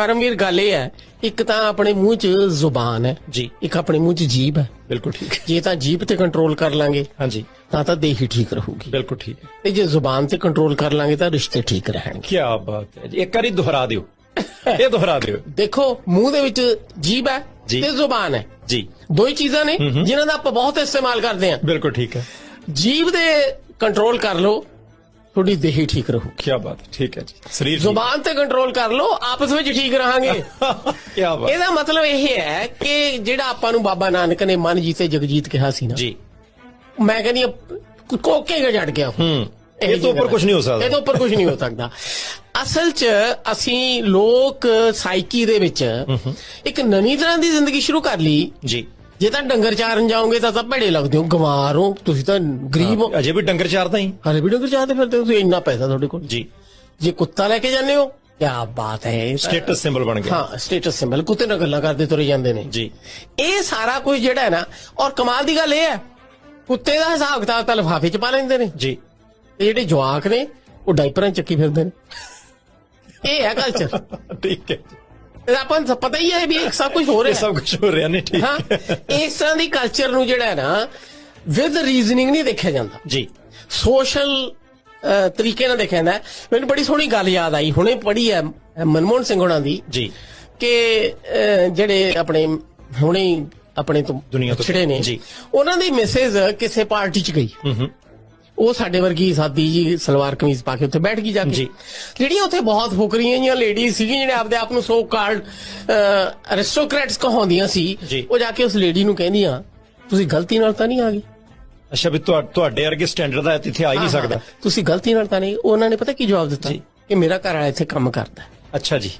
ਪਰਮਵੀਰ ਗੱਲ ਇਹ ਹੈ ਇੱਕ ਤਾਂ ਆਪਣੇ ਮੂੰਹ 'ਚ ਜ਼ੁਬਾਨ ਹੈ। ਜੀ। ਇੱਕ ਆਪਣੇ ਮੂੰਹ 'ਚ ਜੀਭ ਹੈ। ਬਿਲਕੁਲ ਠੀਕ ਹੈ। ਜੇ ਤਾਂ ਜੀਭ ਤੇ ਕੰਟਰੋਲ ਕਰ ਲਾਂਗੇ ਹਾਂਜੀ। ਤਾਂ ਤਾਂ ਦੇਹ ਹੀ ਠੀਕ ਰਹੂਗੀ। ਬਿਲਕੁਲ ਠੀਕ ਹੈ। ਤੇ ਜੇ ਜ਼ੁਬਾਨ ਤੇ ਕੰਟਰੋਲ ਕਰ ਲਾਂਗੇ ਤਾਂ ਰਿਸ਼ਤੇ ਠੀਕ ਰਹਿਣਗੇ। ਕੀ ਬਾਤ ਹੈ ਜੀ। ਇੱਕ ਵਾਰੀ ਦੁਹਰਾ ਦਿਓ। ਇਹ ਦੁਹਰਾ ਦਿਓ। ਦੇਖੋ ਮੂੰਹ ਦੇ ਵਿੱਚ ਜੀਭ ਹੈ। ਤੇ ਜ਼ੁਬਾਨ ਹੈ। ਜੀ। ਦੋ ਹੀ ਚੀਜ਼ਾਂ ਨੇ ਜਿਨ੍ਹਾਂ ਦਾ ਆਪਾਂ ਬਹੁਤ ਇਸਤੇਮਾਲ ਕਰਦੇ ਹਾਂ। ਬਿਲਕੁਲ ਠੀਕ ਹੈ। ਜੀਭ ਦੇ ਕੰਟਰੋਲ ਕਰ ਲਓ ਤੁਹਾਡੀ ਦੇਹ ਠੀਕ ਰਹੂ। ਕੀ ਬਾਤ ਹੈ ਠੀਕ ਹੈ ਜੀ। ਸਰੀਰ। ਜ਼ੁਬਾਨ ਤੇ ਕੰਟਰੋਲ ਕਰ ਲਓ ਆਪਸ ਵਿੱਚ ਠੀਕ ਰਹਾਂਗੇ। ਕੀ ਬਾਤ। ਇਹਦਾ ਮਤਲਬ ਇਹ ਹੈ ਕਿ ਜਿਹੜਾ ਆਪਾਂ ਨੂੰ ਬਾਬਾ ਨਾਨਕ ਨੇ ਮਨ ਜੀਤੇ ਜਗਜੀਤ ਕਿਹਾ ਸੀ ਨਾ ਜੀ। ਮੈਂ ਕਹਿੰਦੀ ਕੋਕੇ ਗਾ ਜੜ ਗਿਆ ਹੂੰ ਇਹ ਤੋਂ ਉੱਪਰ ਕੁਝ ਨਹੀਂ ਹੋ ਸਕਦਾ। ਇਹ ਤੋਂ ਉੱਪਰ ਕੁਝ ਨਹੀਂ ਹੋ ਸਕਦਾ। ਅਸਲ 'ਚ ਅਸੀਂ ਲੋਕ ਸਾਈਕੀ ਦੇ ਵਿੱਚ ਇੱਕ ਨਵੀਂ ਤਰ੍ਹਾਂ ਦੀ ਜ਼ਿੰਦਗੀ ਸ਼ੁਰੂ ਕਰ ਲਈ। ਜੀ। ਜੇ ਤਾਂ ਡੰਗਰ ਚਾਰਨ ਜਾਓਗੇ ਤਾਂ ਤਾਂ ਭੜੇ ਲੱਗਦੇ ਹੋ ਗਵਾਰ ਹੋ ਤੁਸੀਂ ਤਾਂ ਗਰੀਬ ਹੋ। ਅਜੇ ਵੀ ਡੰਗਰ ਚਾਰਦਾ ਹੀ। ਹਲੇ ਵੀ ਡੰਗਰ ਚਾਰਦੇ ਫਿਰਦੇ ਹੋ ਤੁਸੀਂ ਇੰਨਾ ਪੈਸਾ ਤੁਹਾਡੇ ਕੋਲ? ਜੀ। ਜੇ ਕੁੱਤਾ ਲੈ ਕੇ ਜਾਂਦੇ ਹੋ ਕੀ ਬਾਤ ਹੈ। ਸਟੇਟਸ ਸਿੰਬਲ ਬਣ ਗਿਆ। ਹਾਂ ਸਟੇਟਸ ਸਿੰਬਲ ਕੁੱਤੇ ਨਾਲ ਗੱਲਾਂ ਕਰਦੇ ਤੁਰੇ ਜਾਂਦੇ ਨੇ। ਜੀ। ਇਹ ਸਾਰਾ ਕੁਝ ਜਿਹੜਾ ਹੈ ਨਾ ਔਰ ਕਮਾਲ ਦੀ ਗੱਲ ਇਹ ਹੈ ਕੁੱਤੇ ਦਾ ਹਿਸਾਬ ਕਿਤਾਬ ਤਾਂ ਲਿਫਾਫੇ 'ਚ ਪਾ ਲੈਂਦੇ ਨੇ। ਜੀ। ਤੇ ਜਿਹੜੇ ਜਵਾਕ ਨੇ ਉਹ ਡਾਈਪਰਾਂ 'ਚ ਚੱਕੀ ਫਿਰਦੇ ਨੇ। ਇਹ ਹੈ ਕਲਚਰ ਠੀਕ ਹੈ। ਆਪਾਂ ਨੂੰ ਪਤਾ ਹੀ ਹੈ ਵੀ ਇਹ ਸਭ ਕੁਝ ਹੋ ਰਿਹਾ ਸਭ ਕੁਝ ਹੋ ਰਿਹਾ ਨਹੀਂ ਠੀਕ ਹਾਂ ਹੈ। ਇਸ ਤਰ੍ਹਾਂ ਦੀ ਕਲਚਰ ਨੂੰ ਜਿਹੜਾ ਹੈ ਨਾ ਵਿਦ ਰੀਜ਼ਨਿੰਗ ਨਹੀਂ ਦੇਖਿਆ ਜਾਂਦਾ। ਜੀ। ਸੋਸ਼ਲ ਤਰੀਕੇ ਨਾਲ ਦੇਖਿਆ ਜਾਂਦਾ। ਹੈ। ਮੈਨੂੰ ਬੜੀ ਸੋਹਣੀ ਗੱਲ ਯਾਦ ਆਈ ਹੁਣੇ ਪੜ੍ਹੀ ਹੈ ਮਨਮੋਹਨ ਸਿੰਘ ਹੋਣਾ ਦੀ ਜੀ। ਕਿ ਜਿਹੜੇ ਆਪਣੇ ਹੁਣੇ ਹੀ ਆਪਣੇ ਤੋਂ ਦੁਨੀਆ ਤੋਂ- ਛਿੜੇ ਨੇ ਜੀ। ਉਹਨਾਂ ਦੀ ਮੈਸੇਜ ਕਿਸੇ ਪਾਰਟੀ 'ਚ ਗਈ। ਹੂੰ ਹੂੰ। ਉਹ ਸਾਡੇ ਵਰਗੀ ਸਾਦੀ ਜੀ ਸਲਵਾਰ ਕਮੀਜ਼ ਪਾ ਕੇ ਉੱਥੇ ਬੈਠ ਗਈ ਜਾ ਕੇ। ਜਿਹੜੀਆਂ ਉੱਥੇ ਬਹੁਤ ਫੁਕਰੀਆਂ ਜੀਆਂ ਲੇਡੀਜ਼ ਸੀਗੀਆਂ ਜਿਹੜੇ ਆਪਦੇ ਆਪ ਨੂੰ ਸੋ ਕਾਲਡ ਅਰਿਸਟੋਕ੍ਰੈਟਸ ਕਹਾਉਂਦੀਆਂ ਸੀ। ਉਹ ਜਾ ਕੇ ਉਸ ਲੇਡੀ ਨੂੰ ਕਹਿੰਦੀਆਂ ਤੁਸੀਂ ਗਲਤੀ ਨਾਲ ਤਾਂ ਨਹੀਂ ਆ ਗਏ? ਅੱਛਾ ਵੀ ਤੁਹਾ- ਤੁਹਾਡੇ ਵਰਗੇ ਸਟੈਂਡਰਡ ਦਾ ਇੱਥੇ ਆ ਹੀ ਨਹੀਂ ਸਕਦਾ। ਤੁਸੀਂ ਗਲਤੀ ਨਾਲ ਤਾਂ ਨਹੀਂ ਉਹਨਾਂ ਨੇ ਪਤਾ ਕੀ ਜਵਾਬ ਦਿੱਤਾ। ਕਿ ਮੇਰਾ ਘਰ ਵਾਲਾ ਇੱਥੇ ਕੰਮ ਕਰਦਾ। ਅੱਛਾ ਜੀ।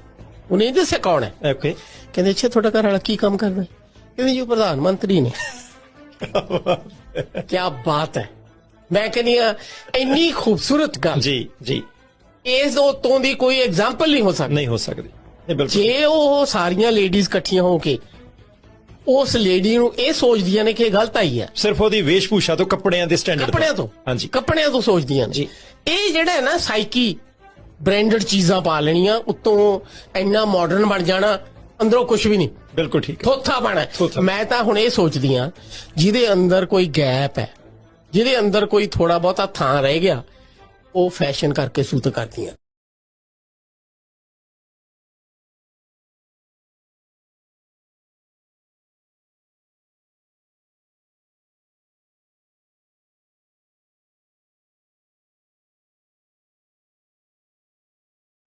ਉਹਨੇ ਇਹ ਦੱਸਿਆ ਕੌਣ ਹੈ? ਓਕੇ ਕਹਿੰਦੇ ਅੱਛਾ ਤੁਹਾਡਾ ਘਰ ਵਾਲਾ ਕੀ ਕੰਮ ਕਰਦਾ? ਕਹਿੰਦੇ ਜੀ ਪ੍ਰਧਾਨ ਮੰਤਰੀ ਨੇ। ਕੀ ਬਾਤ ਹੈ। ਮੈਂ ਕਹਿੰਦੀ ਹਾਂ ਇੰਨੀ ਖੂਬਸੂਰਤ ਗੱਲ। ਜੀ ਜੀ। ਇਸ ਤੋਂ ਦੀ ਕੋਈ ਐਗਜ਼ਾਮਪਲ ਨਹੀਂ ਹੋ ਸਕਦਾ। ਨਹੀਂ ਹੋ ਸਕਦੀ। ਇਹ ਬਿਲਕੁਲ। ਜੇ ਉਹ ਸਾਰੀਆਂ ਲੇਡੀਜ਼ ਇਕੱਠੀਆਂ ਹੋ ਕੇ ਉਸ ਲੇਡੀ ਨੂੰ ਇਹ ਸੋਚਦੀਆਂ ਨੇ ਕਿ ਇਹ ਗਲਤ ਆਈ ਹੈ। ਸਿਰਫ ਉਹਦੀ ਵੇਸ਼ਭੂਸ਼ਾ ਤੋਂ ਕੱਪੜਿਆਂ ਦੇ ਸਟੈਂਡਰਡ ਕੱਪੜਿਆਂ ਤੋਂ। ਹਾਂਜੀ। ਕੱਪੜਿਆਂ ਤੋਂ ਸੋਚਦੀਆਂ ਨੇ। ਜੀ। ਇਹ ਜਿਹੜਾ ਹੈ ਨਾ ਸਾਈਕੀ ਬ੍ਰਾਂਡਡ ਚੀਜ਼ਾਂ ਪਾ ਲੈਣੀਆਂ ਉੱਤੋਂ ਇੰਨਾ ਮਾਡਰਨ ਬਣ ਜਾਣਾ ਅੰਦਰੋਂ ਕੁਝ ਵੀ ਨਹੀਂ। ਬਿਲਕੁਲ ਠੀਕ ਥੋਥਾ ਬਣਾ ਥੋਥਾ। ਮੈਂ ਤਾਂ ਹੁਣ ਇਹ ਸੋਚਦੀ ਆ ਜਿਹਦੇ ਅੰਦਰ ਕੋਈ ਗੈਪ ਹੈ ਜਿਹਦੇ ਅੰਦਰ ਕੋਈ ਥੋੜਾ ਬਹੁਤਾ ਥਾਂ ਰਹਿ ਗਿਆ ਉਹ ਫੈਸ਼ਨ ਕਰਕੇ ਸੂਤ ਕਰਦੀਆਂ।